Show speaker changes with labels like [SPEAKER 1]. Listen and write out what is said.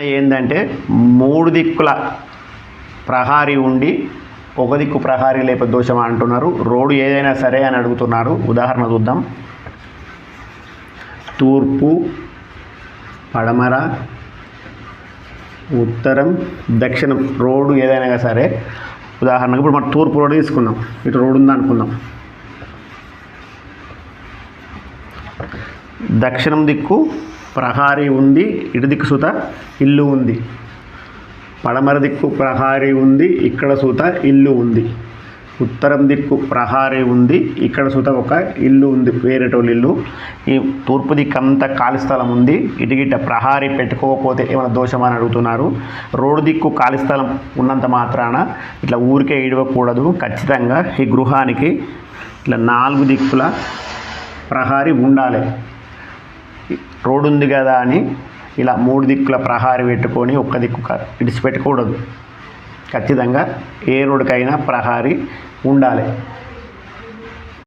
[SPEAKER 1] ఏంటంటే మూడు దిక్కుల ప్రహారీ ఉండి ఒక దిక్కు ప్రహారీ లేప దోషం అంటున్నారు. రోడ్డు ఏదైనా సరే అని అడుగుతున్నారు. ఉదాహరణ చూద్దాం. తూర్పు పడమర ఉత్తరం దక్షిణం రోడ్డు ఏదైనా సరే. ఉదాహరణకు ఇప్పుడు మనం తూర్పు రోడ్డు తీసుకుందాం. ఇటు రోడ్డు ఉందా అనుకుందాం. దక్షిణం దిక్కు ప్రహారీ ఉంది ఇటు దిక్కు సుత ఇల్లు ఉంది. పడమర దిక్కు ప్రహారీ ఉంది ఇక్కడ సుత ఇల్లు ఉంది. ఉత్తరం దిక్కు ప్రహారీ ఉంది ఇక్కడ సుత ఒక ఇల్లు ఉంది వేరేటోళ్ళ ఇల్లు. ఈ తూర్పు దిక్కు అంతా ఖాళీ స్థలం ఉంది. ఇటుగిట ప్రహారీ పెట్టుకోకపోతే ఏమైనా దోషమని అడుగుతున్నారు. రోడ్డు దిక్కు ఖాళీ స్థలం ఉన్నంత మాత్రాన ఇట్లా ఊరికే ఇడవకూడదు. ఖచ్చితంగా ఈ గృహానికి ఇట్లా నాలుగు దిక్కుల ప్రహారీ ఉండాలి. రోడ్డు ఉంది కదా అని ఇలా మూడు దిక్కుల ప్రహారి పెట్టుకొని ఒక్క దిక్కు ఇడిచిపెట్టకూడదు ఖచ్చితంగా ఏ రోడ్డుకైనా ప్రహారీ ఉండాలి.